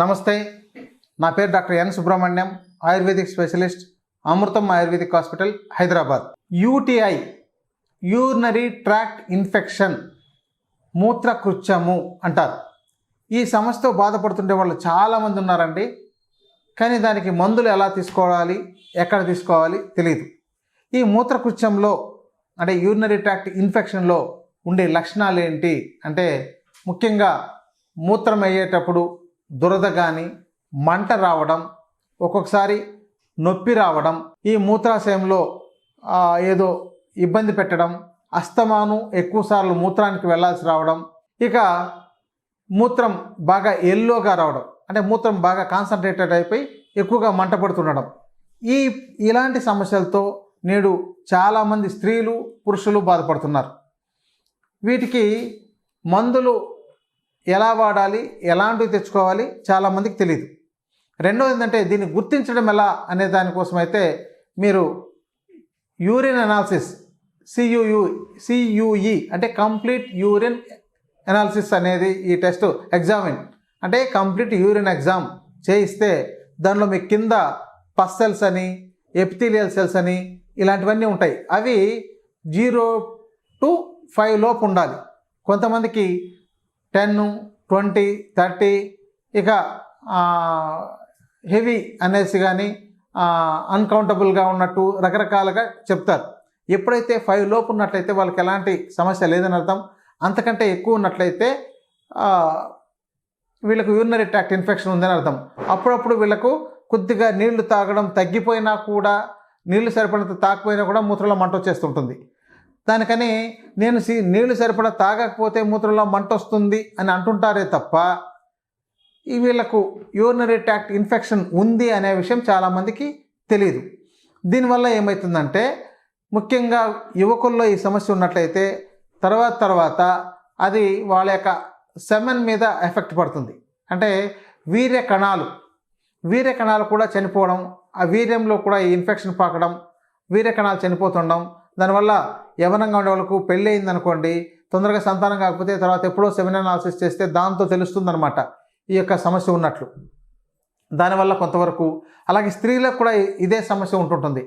నమస్తే నా పేరు doctor N Subrahmanyam ayurvedic specialist Amrutham ayurvedic hospital Hyderabad. UTI urinary tract infection మూత్రకృత్యము అంటారు. ఈ సమస్యతో బాధపడుతుండే వాళ్ళు చాలామంది ఉన్నారండి. కానీ దానికి మందులు ఎలా తీసుకోవాలి ఎక్కడ తీసుకోవాలి తెలియదు ఈ మూత్రకృత్యంలో అంటే యూరినరీ ట్రాక్ట్ ఇన్ఫెక్షన్లో ఉండే లక్షణాలు ఏంటి అంటే ముఖ్యంగా మూత్రం అయ్యేటప్పుడు దురద కానీ మంట రావడం ఒక్కొక్కసారి నొప్పి రావడం ఈ మూత్రాశయంలో ఏదో ఇబ్బంది పెట్టడం అస్తమాను ఎక్కువసార్లు మూత్రానికి వెళ్ళాల్సి రావడం ఇక మూత్రం బాగా ఎల్లోగా రావడం అంటే మూత్రం బాగా కాన్సన్ట్రేటెడ్ అయిపోయి ఎక్కువగా మంట పడుతుండడం. ఈ ఇలాంటి సమస్యలతో నేడు చాలామంది స్త్రీలు పురుషులు బాధపడుతున్నారు. వీటికి మందులు ఎలా వాడాలి ఎలాంటివి తెచ్చుకోవాలి చాలామందికి తెలియదు రెండోది ఏంటంటే దీన్ని గుర్తించడం ఎలా అనే దానికోసం అయితే మీరు యూరిన్ అనాలిసిస్ సియుయు సియుఈ అంటే కంప్లీట్ యూరిన్ అనాలిసిస్ అనేది ఈ టెస్ట్ ఎగ్జామిన్. అంటే కంప్లీట్ యూరిన్ ఎగ్జామ్ చేయిస్తే దానిలో మీ కింద పస్ సెల్స్ అని ఎపిథీలియల్ సెల్స్ అని ఇలాంటివన్నీ ఉంటాయి. అవి జీరో టు ఫైవ్ లోపు ఉండాలి. కొంతమందికి టెన్ ట్వంటీ థర్టీ ఇక హెవీ అనేసి కానీ అన్కౌంటబుల్గా ఉన్నట్టు రకరకాలుగా చెప్తారు. ఎప్పుడైతే ఫైవ్ లోపు ఉన్నట్లయితే వాళ్ళకి ఎలాంటి సమస్య లేదని అర్థం. అంతకంటే ఎక్కువ ఉన్నట్లయితే వీళ్ళకు యూరినరీ ట్రాక్ట్ ఇన్ఫెక్షన్ ఉందని అర్థం. అప్పుడప్పుడు వీళ్ళకు కొద్దిగా నీళ్ళు తాగడం తగ్గిపోయినా కూడా నీళ్ళు సరిపడినంత తాకపోయినా కూడా మూత్రంలో మంట వచ్చేస్తుంటుంది. దానికని నేను సి నీళ్ళు సరిపడా తాగకపోతే మూత్రంలో మంట వస్తుంది అని అంటుంటారే తప్ప ఈ వీళ్ళకు యూరినరీ ట్యాక్ట్ ఇన్ఫెక్షన్ ఉంది అనే విషయం చాలామందికి తెలియదు దీనివల్ల ఏమవుతుందంటే ముఖ్యంగా యువకుల్లో ఈ సమస్య ఉన్నట్లయితే తర్వాత తర్వాత అది వాళ్ళ యొక్క సెమెన్ మీద ఎఫెక్ట్ పడుతుంది. అంటే వీర్య కణాలు వీర్య కణాలు కూడా చనిపోవడం ఆ వీర్యంలో కూడా ఈ ఇన్ఫెక్షన్ పాకడం వీర్య కణాలు చనిపోతుండడం దానివల్ల యవనంగా ఉండే వాళ్ళకు పెళ్ళి అయిందనుకోండి తొందరగా సంతానం కాకపోతే తర్వాత ఎప్పుడో సెమెన్ అనాలిసిస్ చేస్తే దాంతో తెలుస్తుందనమాట ఈ యొక్క సమస్య ఉన్నట్లు. దానివల్ల కొంతవరకు అలాగే స్త్రీలకు కూడా ఇదే సమస్య ఉంటుంటుంది.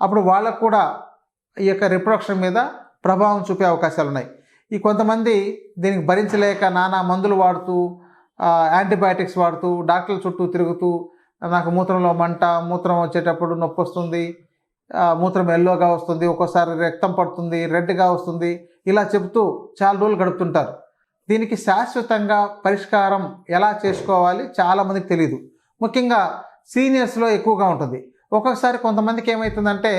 అప్పుడు వాళ్ళకు కూడా ఈ యొక్క రిప్రొడక్షన్ మీద ప్రభావం చూపే అవకాశాలు ఉన్నాయి. ఈ కొంతమంది దీనికి భరించలేక నానా మందులు వాడుతూ యాంటీబయాటిక్స్ వాడుతూ డాక్టర్ల చుట్టూ తిరుగుతూ నాకు మూత్రంలో మంట మూత్రం వచ్చేటప్పుడు నొప్పి వస్తుంది మూత్రం ఎల్లోగా వస్తుంది ఒక్కోసారి రక్తం పడుతుంది రెడ్గా వస్తుంది. ఇలా చెబుతూ చాలా రోజులు గడుపుతుంటారు. దీనికి శాశ్వతంగా పరిష్కారం ఎలా చేసుకోవాలి చాలామందికి తెలియదు ముఖ్యంగా సీనియర్స్లో ఎక్కువగా ఉంటుంది. ఒక్కొక్కసారి కొంతమందికి ఏమవుతుందంటే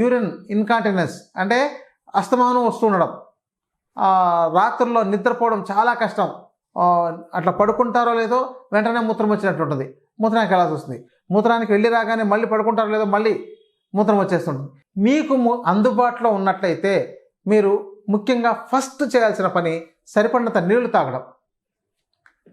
యూరిన్ ఇన్కాంటినెన్స్ అంటే అస్తమానం వస్తుండడం ఉండడం. రాత్రుల్లో నిద్రపోవడం చాలా కష్టం. అట్లా పడుకుంటారో లేదో వెంటనే మూత్రం వచ్చినట్టు ఉంటుంది. మూత్రానికి వెళ్ళాల్సి వస్తుంది? మూత్రానికి వెళ్ళి రాగానే మళ్ళీ పడుకుంటారో లేదో మళ్ళీ మూత్రం వచ్చేస్తుంటుంది మీకు ము- అందుబాటులో ఉన్నట్లయితే మీరు ముఖ్యంగా ఫస్ట్ చేయాల్సిన పని సరిపడినంత నీళ్ళు తాగడం.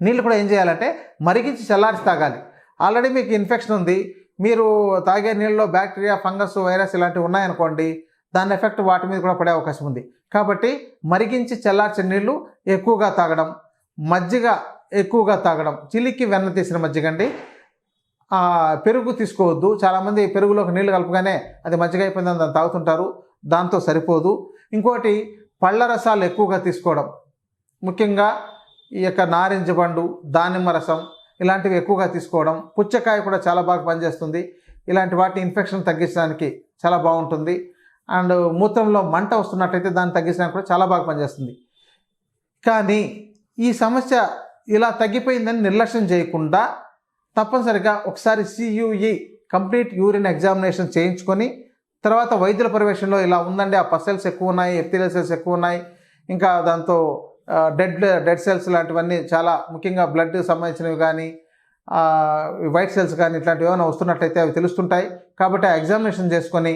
నీళ్ళు కూడా ఏం చేయాలంటే మరిగించి చల్లార్చి తాగాలి. ఆల్రెడీ మీకు ఇన్ఫెక్షన్ ఉంది. మీరు తాగే నీళ్ళలో బ్యాక్టీరియా ఫంగస్ వైరస్ ఇలాంటివి ఉన్నాయనుకోండి దాని ఎఫెక్ట్ వాటి మీద కూడా పడే అవకాశం ఉంది. కాబట్టి మరిగించి చల్లార్చిన నీళ్ళు ఎక్కువగా తాగడం మజ్జిగ ఎక్కువగా తాగడం చిలికి వెన్న తీసిన మజ్జిగ అండి. పెరుగు తీసుకోవద్దు. చాలామంది పెరుగులోకి నీళ్ళు కలపగానే అది మజ్జిగ అయిపోయిందని దాన్ని తాగుతుంటారు. దాంతో సరిపోదు. ఇంకోటి పళ్ళ రసాలు ఎక్కువగా తీసుకోవడం. ముఖ్యంగా ఈ యొక్క నారింజ పండు దానిమ్మ రసం ఇలాంటివి ఎక్కువగా తీసుకోవడం. పుచ్చకాయ కూడా చాలా బాగా పనిచేస్తుంది. ఇలాంటి వాటి ఇన్ఫెక్షన్ తగ్గించడానికి చాలా బాగుంటుంది. అండ్ మూత్రంలో మంట వస్తున్నట్లయితే దాన్ని తగ్గించడానికి కూడా చాలా బాగా పనిచేస్తుంది. కానీ ఈ సమస్య ఇలా తగ్గిపోయిందని నిర్లక్ష్యం చేయకుండా తప్పనిసరిగా ఒకసారి సియుఈ కంప్లీట్ యూరిన్ ఎగ్జామినేషన్ చేయించుకొని తర్వాత వైద్యుల పర్యవేక్షణలో ఇలా ఉందండి ఆ పసెల్స్ ఎక్కువ ఉన్నాయి ఎప్తిరియల్ సెల్స్ ఎక్కువ ఉన్నాయి ఇంకా దాంతో డెడ్ డెడ్ సెల్స్ లాంటివన్నీ చాలా ముఖ్యంగా బ్లడ్ సంబంధించినవి కానీ వైట్ సెల్స్ కానీ ఇట్లాంటివి ఏమైనా వస్తున్నట్లయితే అవి తెలుస్తుంటాయి. కాబట్టి ఆ ఎగ్జామినేషన్ చేసుకొని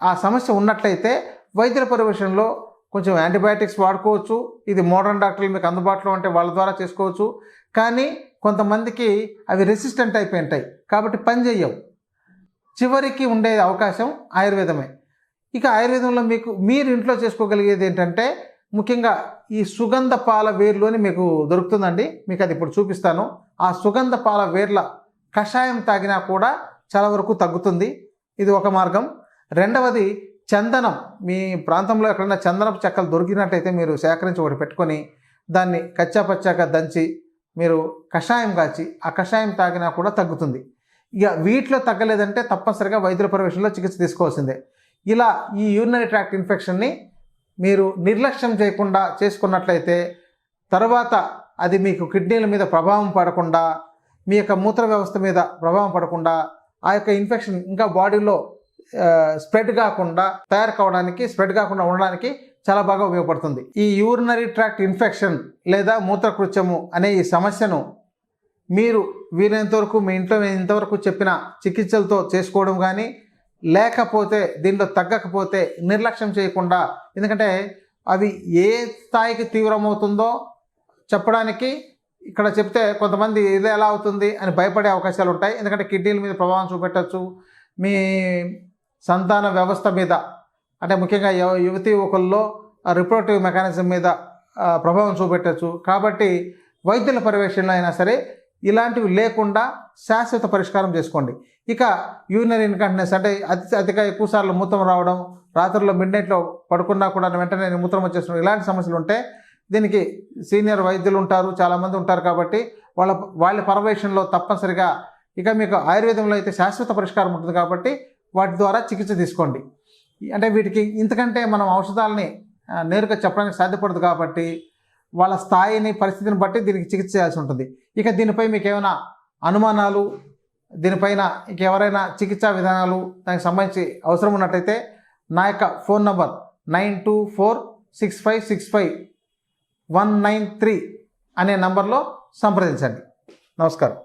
ఆ సమస్య ఉన్నట్లయితే వైద్యుల పర్యవేక్షణలో కొంచెం యాంటీబయాటిక్స్ వాడుకోవచ్చు. ఇది మోడర్న్ డాక్టర్లు మీకు అందుబాటులో ఉంటే వాళ్ళ ద్వారా చేసుకోవచ్చు. కానీ కొంతమందికి అవి రెసిస్టెంట్ అయిపోయి ఉంటాయి. కాబట్టి పని చేయవు చివరికి ఉండే అవకాశం ఆయుర్వేదమే. ఇక ఆయుర్వేదంలో మీకు మీరు ఇంట్లో చేసుకోగలిగేది ఏంటంటే ముఖ్యంగా ఈ సుగంధ పాల వేర్లోని మీకు దొరుకుతుందండి. మీకు అది ఇప్పుడు చూపిస్తాను. ఆ సుగంధ పాల వేర్ల కషాయం తాగినా కూడా చాలా వరకు తగ్గుతుంది. ఇది ఒక మార్గం. రెండవది చందనం. మీ ప్రాంతంలో ఎక్కడైనా చందనపు చెక్కలు దొరికినట్టయితే మీరు సేకరించి ఒకటి పెట్టుకొని దాన్ని కచ్చా పచ్చాగా దంచి మీరు కషాయం కాచి ఆ కషాయం తాగినా కూడా తగ్గుతుంది. ఇక వీటిలో తగ్గలేదంటే తప్పనిసరిగా వైద్యుల పర్యవేక్షణలో చికిత్స తీసుకోవాల్సిందే. ఇలా ఈ యూరినరీ ట్రాక్ట్ ఇన్ఫెక్షన్ని మీరు నిర్లక్ష్యం చేయకుండా చేసుకున్నట్లయితే తర్వాత అది మీకు కిడ్నీల మీద ప్రభావం పడకుండా మీ యొక్క మూత్ర వ్యవస్థ మీద ప్రభావం పడకుండా ఆ యొక్క ఇన్ఫెక్షన్ ఇంకా బాడీలో స్ప్రెడ్ కాకుండా తయారు కావడానికి స్ప్రెడ్ కాకుండా ఉండడానికి చాలా బాగా ఉపయోగపడుతుంది. ఈ యూరినరీ ట్రాక్ట్ ఇన్ఫెక్షన్ లేదా మూత్రకృత్యము అనే ఈ సమస్యను మీరు వీలైనంత వరకు మీ ఇంట్లో నేను ఇంతవరకు చెప్పిన చికిత్సలతో చేసుకోవడం కానీ లేకపోతే దీనిలో తగ్గకపోతే నిర్లక్ష్యం చేయకుండా ఎందుకంటే అవి ఏ స్థాయికి తీవ్రమవుతుందో చెప్పడానికి ఇక్కడ చెప్తే కొంతమంది ఇది ఎలా అవుతుంది అని భయపడే అవకాశాలు ఉంటాయి. ఎందుకంటే కిడ్నీల మీద ప్రభావం చూపెట్టచ్చు. మీ సంతాన వ్యవస్థ మీద అంటే ముఖ్యంగా యువతి యువకుల్లో రిప్రొడక్టివ్ మెకానిజం మీద ప్రభావం చూపెట్టచ్చు. కాబట్టి వైద్యుల పర్యవేక్షణలో అయినా సరే ఇలాంటివి లేకుండా శాశ్వత పరిష్కారం చేసుకోండి. ఇక యూరినరీ ఇన్కంటినెన్స్ అంటే అతి అతిగా ఎక్కువసార్లు మూత్రం రావడం రాత్రుల్లో మిడ్ నైట్లో పడుకున్నా కూడా వెంటనే మూత్రం వచ్చేసిన ఇలాంటి సమస్యలు ఉంటే దీనికి సీనియర్ వైద్యులు ఉంటారు చాలామంది ఉంటారు కాబట్టి వాళ్ళ వాళ్ళ పర్యవేక్షణలో తప్పనిసరిగా ఇక మీకు ఆయుర్వేదంలో అయితే శాశ్వత పరిష్కారం ఉంటుంది కాబట్టి వాటి ద్వారా చికిత్స తీసుకోండి. అంటే వీటికి ఇంతకంటే మనం ఔషధాలని నేరుగా చెప్పడానికి సాధ్యపడదు కాబట్టి వాళ్ళ స్థాయిని పరిస్థితిని బట్టి దీనికి చికిత్స చేయాల్సి ఉంటుంది. ఇక దీనిపై మీకు ఏమైనా అనుమానాలు దీనిపైన ఇంకెవరైనా చికిత్సా విధానాలు దానికి సంబంధించి అవసరం ఉన్నట్టయితే నా యొక్క phone number nine two four six five six five one nine three అనే నంబర్లో సంప్రదించండి. నమస్కారం.